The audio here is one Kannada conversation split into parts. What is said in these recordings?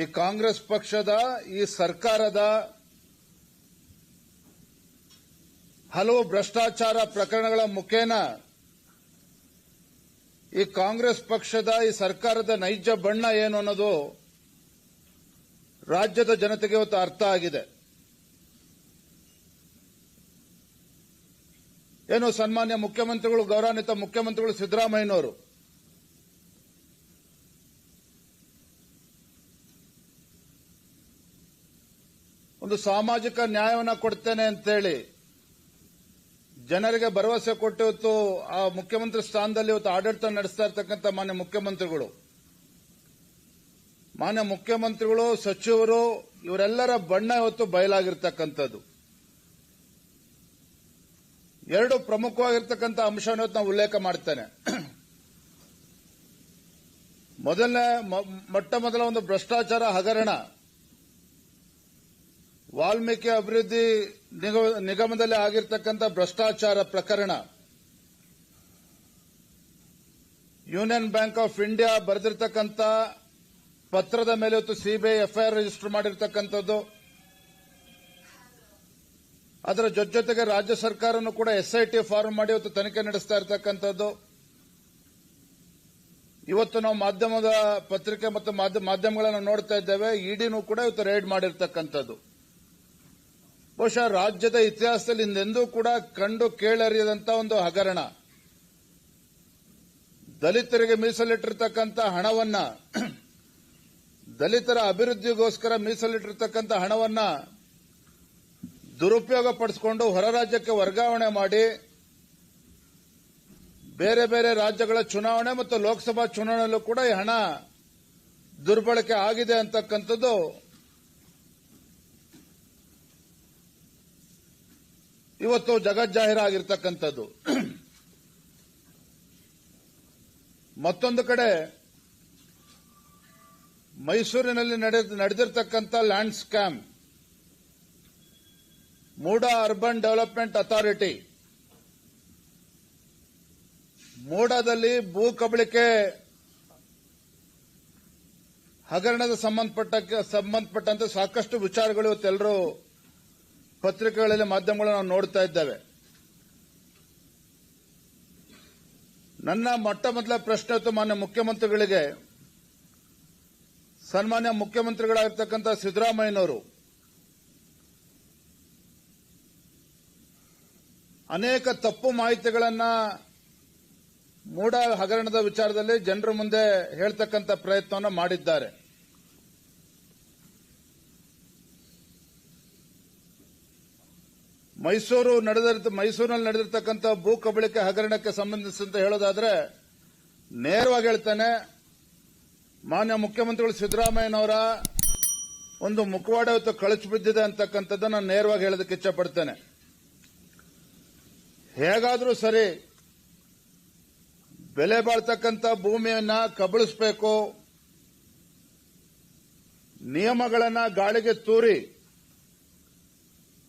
ಈ ಕಾಂಗ್ರೆಸ್ ಪಕ್ಷದ, ಈ ಸರ್ಕಾರದ ಹಲವು ಭ್ರಷ್ಟಾಚಾರ ಪ್ರಕರಣಗಳ ಮುಖೇನ ಈ ಕಾಂಗ್ರೆಸ್ ಪಕ್ಷದ, ಈ ಸರ್ಕಾರದ ನೈಜ ಬಣ್ಣ ಏನು ಅನ್ನೋದು ರಾಜ್ಯದ ಜನತೆಗೆ ಇವತ್ತು ಅರ್ಥ ಆಗಿದೆ. ಏನು ಸನ್ಮಾನ್ಯ ಮುಖ್ಯಮಂತ್ರಿಗಳು, ಗೌರವಾನ್ವಿತ ಮುಖ್ಯಮಂತ್ರಿಗಳು ಸಿದ್ದರಾಮಯ್ಯನವರು ಒಂದು ಸಾಮಾಜಿಕ ನ್ಯಾಯವನ್ನು ಕೊಡ್ತೇನೆ ಅಂತೇಳಿ ಜನರಿಗೆ ಭರವಸೆ ಕೊಟ್ಟು ಇವತ್ತು ಆ ಮುಖ್ಯಮಂತ್ರಿ ಸ್ಥಾನದಲ್ಲಿ ಇವತ್ತು ಆಡಳಿತ ನಡೆಸ್ತಾ ಇರ್ತಕ್ಕಂಥ ಮಾನ್ಯ ಮುಖ್ಯಮಂತ್ರಿಗಳು. ಮಾನ್ಯ ಮುಖ್ಯಮಂತ್ರಿಗಳು, ಸಚಿವರು, ಇವರೆಲ್ಲರ ಬಣ್ಣ ಇವತ್ತು ಬಯಲಾಗಿರ್ತಕ್ಕಂಥದ್ದು. ಎರಡು ಪ್ರಮುಖವಾಗಿರ್ತಕ್ಕಂಥ ಅಂಶವನ್ನು ಇವತ್ತು ನಾವು ಉಲ್ಲೇಖ ಮಾಡ್ತೇನೆ. ಮೊದಲನೇ ಮೊಟ್ಟ ಮೊದಲ ಒಂದು ಭ್ರಷ್ಟಾಚಾರ ಹಗರಣ. ವಾಲ್ಮೀಕಿ ಅಭಿವೃದ್ಧಿ ನಿಗ- ನಿಗಮದಲ್ಲಿ ಆಗಿರ್ತಕ್ಕಂಥ ಭ್ರಷ್ಟಾಚಾರ ಪ್ರಕರಣ. ಯೂನಿಯನ್ ಬ್ಯಾಂಕ್ ಆಫ್ ಇಂಡಿಯಾ ಬರೆದಿರ್ತಕ್ಕಂಥ ಪತ್ರದ ಮೇಲೆ ಇವತ್ತು ಸಿಬಿಐ ಎಫ್ಐಆರ್ ರಿಜಿಸ್ಟರ್ ಮಾಡಿರ್ತಕ್ಕಂಥದ್ದು. ಅದರ ಜೊತೆ ಜೊತೆಗೆ ರಾಜ್ಯ ಸರ್ಕಾರನು ಕೂಡ ಎಸ್ಐಟಿ ಫಾರ್ಮ್ ಮಾಡಿ ಇವತ್ತು ತನಿಖೆ ನಡೆಸ್ತಾ ಇರತಕ್ಕಂಥದ್ದು. ಇವತ್ತು ನಾವು ಮಾಧ್ಯಮದ ಪತ್ರಿಕೆ ಮತ್ತು ಮಾಧ್ಯ- ಮಾಧ್ಯಮಗಳನ್ನು ನೋಡ್ತಾ ಇದ್ದೇವೆ. ಇಡಿನೂ ಕೂಡ ಇವತ್ತು ರೈಡ್ ಮಾಡಿರ್ತಕ್ಕಂಥದ್ದು. ಬಹುಶಃ ರಾಜ್ಯದ ಇತಿಹಾಸದಲ್ಲಿ ಇಂದೆಂದೂ ಕೂಡ ಕಂಡು ಕೇಳರಿಯದಂತ ಒಂದು ಹಗರಣ. ದಲಿತರಿಗೆ ಮೀಸಲಿಟ್ಟಿರ್ತಕ್ಕಂಥ ಹಣವನ್ನ, ದಲಿತರ ಅಭಿವೃದ್ಧಿಗೋಸ್ಕರ ಮೀಸಲಿಟ್ಟಿರತಕ್ಕಂಥ ಹಣವನ್ನ ದುರುಪಯೋಗ ಪಡಿಸಿಕೊಂಡು ಹೊರ ರಾಜ್ಯಕ್ಕೆ ವರ್ಗಾವಣೆ ಮಾಡಿ, ಬೇರೆ ಬೇರೆ ರಾಜ್ಯಗಳ ಚುನಾವಣೆ ಮತ್ತು ಲೋಕಸಭಾ ಚುನಾವಣೆಯಲ್ಲೂ ಕೂಡ ಈ ಹಣ ದುರ್ಬಳಕೆ ಆಗಿದೆ ಅಂತಕ್ಕಂಥದ್ದು ಇವತ್ತು ಜಗಜ್ಜಾಹೀರಾಗಿರ್ತಕ್ಕಂಥದ್ದು ಮತ್ತೊಂದು ಕಡೆ ಮೈಸೂರಿನಲ್ಲಿ ನಡೆದಿರ್ತಕ್ಕಂತ ನಡೆದಿರ್ತಕ್ಕಂಥ land scam. MUDA urban development authority. ಮೂಡಾದಲ್ಲಿ ಭೂ ಕಬಳಿಕೆ ಹಗರಣದ ಸಂಬಂಧಪಟ್ಟಕ್ಕೆ ಸಂಬಂಧಪಟ್ಟಂತೆ ಸಾಕಷ್ಟು ವಿಚಾರಗಳು ಇವತ್ತೆಲ್ಲರೂ ಪತ್ರಿಕೆಗಳಲ್ಲಿ ಮಾಧ್ಯಮಗಳು ನಾವು ನೋಡ್ತಾ ಇದ್ದೇವೆ. ನನ್ನ ಮೊಟ್ಟ ಮೊದಲ ಪ್ರಶ್ನೆ ಇತ್ತು ಮಾನ್ಯ ಮುಖ್ಯಮಂತ್ರಿಗಳಿಗೆ, ಸನ್ಮಾನ್ಯ ಮುಖ್ಯಮಂತ್ರಿಗಳಾಗಿರ್ತಕ್ಕಂಥ ಸಿದ್ದರಾಮಯ್ಯನವರು, ಅನೇಕ ತಪ್ಪು ಮಾಹಿತಿಗಳನ್ನ ಮೂಡ ಹಗರಣದ ವಿಚಾರದಲ್ಲಿ ಜನರ ಮುಂದೆ ಹೇಳ್ತಕ್ಕಂಥ ಪ್ರಯತ್ನವನ್ನು ಮಾಡಿದ್ದಾರೆ. ಮೈಸೂರು ನಡೆದಿರ್ತ, ಮೈಸೂರಿನಲ್ಲಿ ನಡೆದಿರ್ತಕ್ಕಂಥ ಭೂ ಕಬಳಿಕೆ ಹಗರಣಕ್ಕೆ ಸಂಬಂಧಿಸಿದಂತೆ ಹೇಳೋದಾದ್ರೆ, ನೇರವಾಗಿ ಹೇಳ್ತೇನೆ, ಮಾನ್ಯ ಮುಖ್ಯಮಂತ್ರಿಗಳು ಸಿದ್ದರಾಮಯ್ಯನವರ ಒಂದು ಮುಖವಾಡ ಇವತ್ತು ಕಳಚಿ ಬಿದ್ದಿದೆ ಅಂತಕ್ಕಂಥದ್ದನ್ನು ನಾನು ನೇರವಾಗಿ ಹೇಳೋದಕ್ಕೆ ಇಚ್ಛಪಡ್ತೇನೆ. ಹೇಗಾದರೂ ಸರಿ, ಬೆಲೆ ಬಾಳ್ತಕ್ಕಂಥ ಭೂಮಿಯನ್ನ ಕಬಳಿಸಬೇಕು, ನಿಯಮಗಳನ್ನ ಗಾಳಿಗೆ ತೂರಿ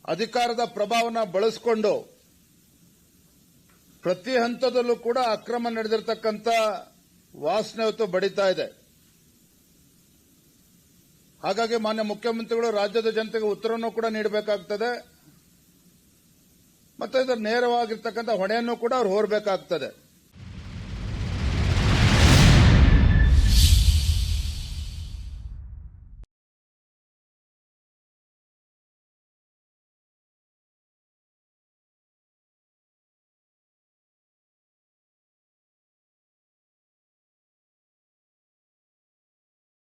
ಅಧಿಕಾರದ ಪ್ರಭಾವನ ಬಳಸಿಕೊಂಡು ಪ್ರತಿ ಹಂತದಲ್ಲೂ ಕೂಡ ಅಕ್ರಮ ನಡೆದಿರ್ತಕ್ಕಂಥ ವಾಸನೆ ಹೊತ್ತು ಬಡಿತಾ ಇದೆ. ಹಾಗಾಗಿ ಮಾನ್ಯ ಮುಖ್ಯಮಂತ್ರಿಗಳು ರಾಜ್ಯದ ಜನತೆಗೆ ಉತ್ತರವನ್ನು ಕೂಡ ನೀಡಬೇಕಾಗ್ತದೆ. ಮತ್ತು ಇದರ ನೇರವಾಗಿರ್ತಕ್ಕಂಥ ಹೊಣೆಯನ್ನು ಕೂಡ ಅವ್ರು ಹೊರಬೇಕಾಗ್ತದೆ.